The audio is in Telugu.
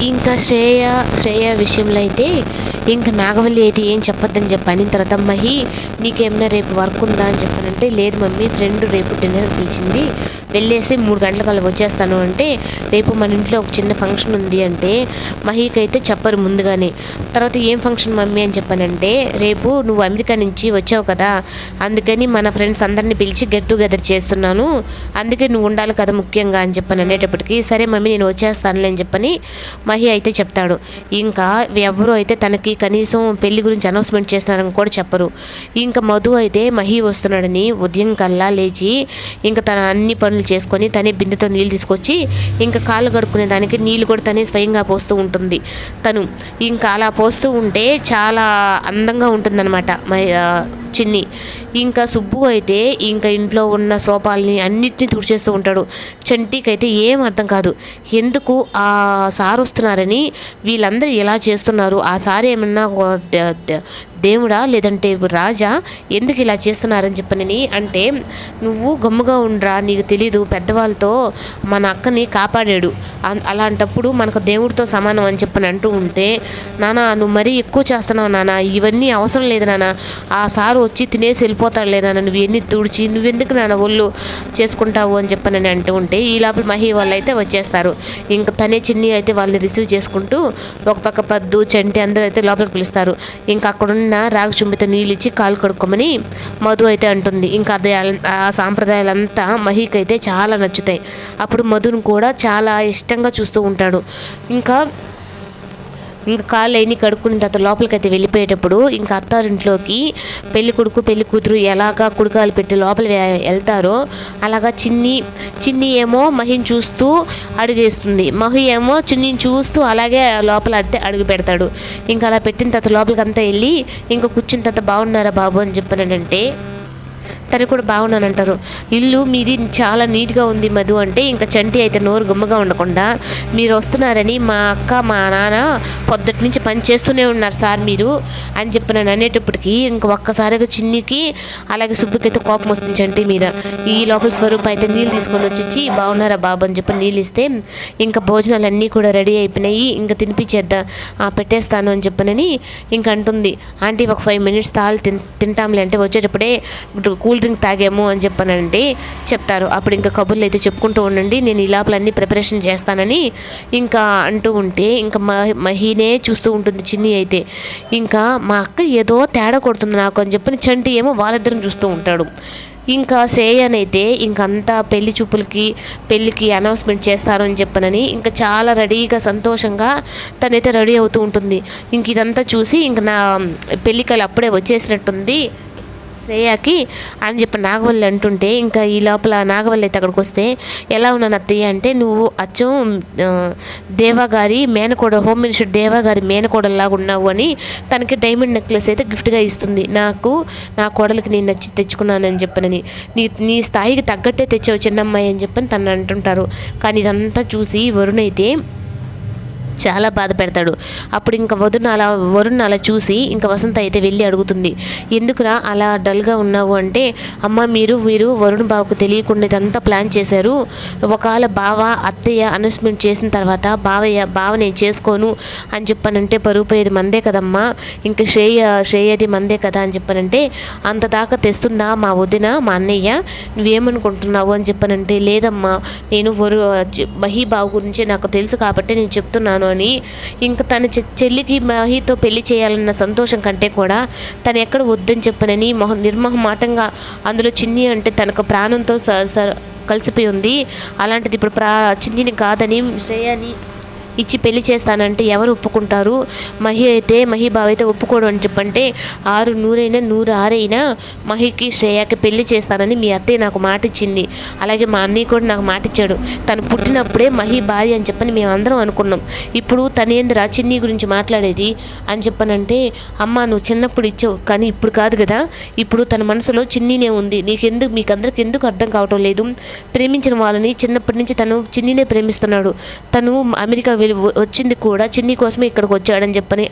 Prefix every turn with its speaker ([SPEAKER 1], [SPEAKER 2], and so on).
[SPEAKER 1] ఇంకా శ్రేయ శ్రేయ విషయంలో అయితే ఇంకా నాగవల్లి అయితే ఏం చెప్పొద్దని చెప్పాను. తర్వాత మహి నీకేమైనా రేపు వర్క్ ఉందా అని చెప్పానంటే లేదు మమ్మీ ఫ్రెండ్ రేపు డిన్నర్ పిలిచింది. వెళ్ళేసి మూడు గంటలకల్లా వచ్చేస్తాను అంటే రేపు మన ఇంట్లో ఒక చిన్న ఫంక్షన్ ఉంది అంటే మహీకి అయితే చెప్పరు ముందుగానే. తర్వాత ఏం ఫంక్షన్ మమ్మీ అని చెప్పానంటే రేపు నువ్వు అమెరికా నుంచి వచ్చావు కదా అందుకని మన ఫ్రెండ్స్ అందరిని పిలిచి గెట్ టుగెదర్ చేస్తున్నాను. అందుకే నువ్వు ఉండాలి కదా ముఖ్యంగా అని చెప్పాను అనేటప్పటికి సరే మమ్మీ నేను వచ్చేస్తానులే అని చెప్పని మహి అయితే చెప్తాడు. ఇంకా ఎవరు అయితే తనకి కనీసం పెళ్ళి గురించి అనౌన్స్మెంట్ చేస్తున్నారని కూడా చెప్పరు. ఇంకా మధు అయితే మహి వస్తున్నాడని ఉదయం కల్లా లేచి ఇంకా తన అన్ని పనులు చేసుకొని తనే బిందెతో నీళ్ళు తీసుకొచ్చి ఇంకా కాళ్ళు కడుక్కునే దానికి నీళ్ళు కూడా తనే స్వయంగా పోస్తూ ఉంటుంది. తను ఇంకా అలా పోస్తూ ఉంటే చాలా అందంగా ఉంటుందన్నమాట. మై వచ్చింది. చిన్ని ఇంకా సుబ్బు అయితే ఇంకా ఇంట్లో ఉన్న సోఫాల్ని అన్నిటిని తుడిచేస్తూ ఉంటాడు. చంటికి అయితే ఏం అర్థం కాదు. ఎందుకు ఆ సార్ వస్తున్నారని వీళ్ళందరూ ఎలా చేస్తున్నారు? ఆ సార్ ఏమన్నా దేవుడా? లేదంటే రాజా? ఎందుకు ఇలా చేస్తున్నారని చెప్పనని అంటే నువ్వు గమ్ముగా ఉండరా నీకు తెలీదు. పెద్దవాళ్ళతో మన అక్కని కాపాడాడు. అలాంటప్పుడు మనకు దేవుడితో సమానం అని చెప్పని అంటూ ఉంటే నాన్న నువ్వు మరీ ఎక్కువ చేస్తున్నావు నాన్న ఇవన్నీ అవసరం లేదు నాన్న ఆ సారు వచ్చి తినేసి వెళ్ళిపోతాడులే నాన్న. నువ్వు ఎన్ని తుడిచి నువ్వెందుకు నాన్న ఒళ్ళు చేసుకుంటావు అని చెప్పనని అంటూ ఉంటే ఈ లోపల మహి వాళ్ళు అయితే వచ్చేస్తారు. ఇంకా తనే చిన్ని అయితే వాళ్ళని రిసీవ్ చేసుకుంటూ ఒక పక్క పద్దు చంటి అందరూ అయితే లోపలికి పిలుస్తారు. ఇంకా అక్కడున్న రాగి చుంబితో నీళ్ళు ఇచ్చి కాలు కడుక్కోమని మధు అయితే అంటుంది. ఇంకా అదే ఆ సాంప్రదాయాలంతా మహికి అయితే చాలా నచ్చుతాయి. అప్పుడు మధును కూడా చాలా ఇష్టంగా చూస్తూ ఉంటాడు. ఇంకా ఇంకా కాళ్ళు అయినా కడుక్కున్న తర్వాత లోపలికి అయితే వెళ్ళిపోయేటప్పుడు ఇంకా అత్తారింట్లోకి పెళ్ళి కొడుకు పెళ్ళి కూతురు ఎలాగా కుడికాలు పెట్టి లోపల వెళ్తారో అలాగా చిన్ని చిన్ని ఏమో మహిని చూస్తూ అడుగేస్తుంది మహి ఏమో చిన్నిని చూస్తూ అలాగే లోపల అడితే అడుగు పెడతాడు. ఇంకా అలా పెట్టిన తర్వాత లోపలికి అంతా వెళ్ళి ఇంకా కూర్చున్న తర్వాత బాగున్నారా బాబు అని చెప్పానంటే తను కూడా బాగున్నాను అంటారు. ఇల్లు మీది చాలా నీట్గా ఉంది మధు అంటే ఇంకా చంటి అయితే నోరు గుమ్మగా ఉండకుండా మీరు వస్తున్నారని మా అక్క మా నాన్న పొద్దుటి నుంచి పని చేస్తూనే ఉన్నారు సార్ మీరు అని చెప్పి నేను అనేటప్పటికి ఇంక ఒక్కసారిగా చిన్నికి అలాగే సుబ్బుకి అయితే కోపం వస్తుంది చంటి మీద. ఈ లోపల స్వరూప్ అయితే నీళ్ళు తీసుకొని వచ్చి బాగున్నారా బాబు? అని చెప్పి నీళ్ళు ఇస్తే ఇంకా భోజనాలు అన్నీ కూడా రెడీ అయిపోయినాయి. ఇంకా తినిపించేద్దా? పెట్టేస్తాను అని చెప్పనని ఇంక అంటుంది. ఆంటీ ఒక ఫైవ్ మినిట్స్ తాళ్ళు తింటాంలే అంటే వచ్చేటప్పుడే కూల్ కూల్ డ్రింక్ తాగాము అని చెప్పానంటే చెప్తారు. అప్పుడు ఇంకా కబుర్లు అయితే చెప్పుకుంటూ ఉండండి. నేను ఈ లోపలన్నీ ప్రిపరేషన్ చేస్తానని ఇంకా అంటూ ఉంటే ఇంకా మహీనే చూస్తూ ఉంటుంది చిన్ని అయితే. ఇంకా మా అక్క ఏదో తేడా కొడుతుంది నాకు అని చెప్పిన చంటి ఏమో వాళ్ళిద్దరిని చూస్తూ ఉంటాడు. ఇంకా శ్రేయనైతే ఇంకంతా పెళ్ళి చూపులకి పెళ్ళికి అనౌన్స్మెంట్ చేస్తారు అని చెప్పనని ఇంకా చాలా రెడీగా సంతోషంగా తనైతే రెడీ అవుతూ ఉంటుంది. ఇంక ఇదంతా చూసి ఇంక నా పెళ్ళికలు అప్పుడే వచ్చేసినట్టుంది. శ్రేయకి అని చెప్పి నాగవల్లి అంటుంటే ఇంకా ఈ లోపల నాగవల్లి అయితే అక్కడికి వస్తే ఎలా ఉన్నాను అత్తయ్య? అంటే నువ్వు అచ్చం దేవా గారి మేనకోడ హోమ్ మినిస్టర్ దేవా గారి మేనకోడలాగా ఉన్నావు అని తనకి డైమండ్ నెక్లెస్ అయితే గిఫ్ట్గా ఇస్తుంది. నాకు నా కోడలికి నేను నచ్చి తెచ్చుకున్నానని చెప్పనని. నీ నీ స్థాయికి తగ్గట్టే తెచ్చావు చిన్నమ్మాయి అని చెప్పని తను అంటుంటారు. కానీ ఇదంతా చూసి వరుణ్ అయితే చాలా బాధ పెడతాడు. అప్పుడు ఇంకా వరుణ్ అలా వరుణ్ అలా చూసి ఇంకా వసంత అయితే వెళ్ళి అడుగుతుంది. ఎందుకురా అలా డల్గా ఉన్నావు అంటే అమ్మ మీరు మీరు వరుణ్ బావకు తెలియకుండా ఇదంతా ప్లాన్ చేశారు. ఒకవేళ బావ అత్తయ్య అనౌన్స్మెంట్ చేసిన తర్వాత బావయ్య బావ నేను చేసుకోను అని చెప్పానంటే పరుగుపోయేది మందే కదమ్మా. ఇంకా శ్రేయ శ్రేయది మందే కదా అని చెప్పానంటే అంత దాకా తెస్తుందా మా వదిన మా అన్నయ్య? నువ్వేమనుకుంటున్నావు అని చెప్పానంటే లేదమ్మా నేను వరు మహీ బావ గురించి నాకు తెలుసు కాబట్టి నేను చెప్తున్నాను అని ఇంకా తన చెల్లికి మహితో పెళ్ళి చేయాలన్న సంతోషం కంటే కూడా తను ఎక్కడ వద్దని చెప్పనని మొహ నిర్మహమాటంగా అందులో చిన్ని అంటే తనకు ప్రాణంతో స స- కలిసిపోయి ఉంది. అలాంటిది ఇప్పుడు ప్రా చిన్నిని కాదని శ్రేయని ఇచ్చి పెళ్ళి చేస్తానంటే ఎవరు ఒప్పుకుంటారు? మహి అయితే మహి బావ అయితే ఒప్పుకోడు అని చెప్పంటే ఆరు నూరైనా నూరు ఆరైనా మహికి శ్రేయాకి పెళ్ళి చేస్తానని మీ అత్తయ్య నాకు మాట ఇచ్చింది అలాగే మా అన్నయ్య కూడా నాకు మాట ఇచ్చాడు తను పుట్టినప్పుడే మహి భార్య అని చెప్పని మేమందరం అనుకున్నాం. ఇప్పుడు తనేంద్ర చిన్ని గురించి మాట్లాడేది? అని చెప్పనంటే అమ్మ నువ్వు చిన్నప్పుడు ఇచ్చావు కానీ ఇప్పుడు కాదు కదా. ఇప్పుడు తన మనసులో చిన్నీనే ఉంది. నీకెందుకు మీకు అందరికి ఎందుకు అర్థం కావటం లేదు? ప్రేమించిన వాళ్ళని చిన్నప్పటి నుంచి తను చిన్నినే ప్రేమిస్తున్నాడు. తను అమెరికా వీళ్ళు వచ్చింది కూడా చిన్ని కోసమే ఇక్కడికి వచ్చాడని చెప్పని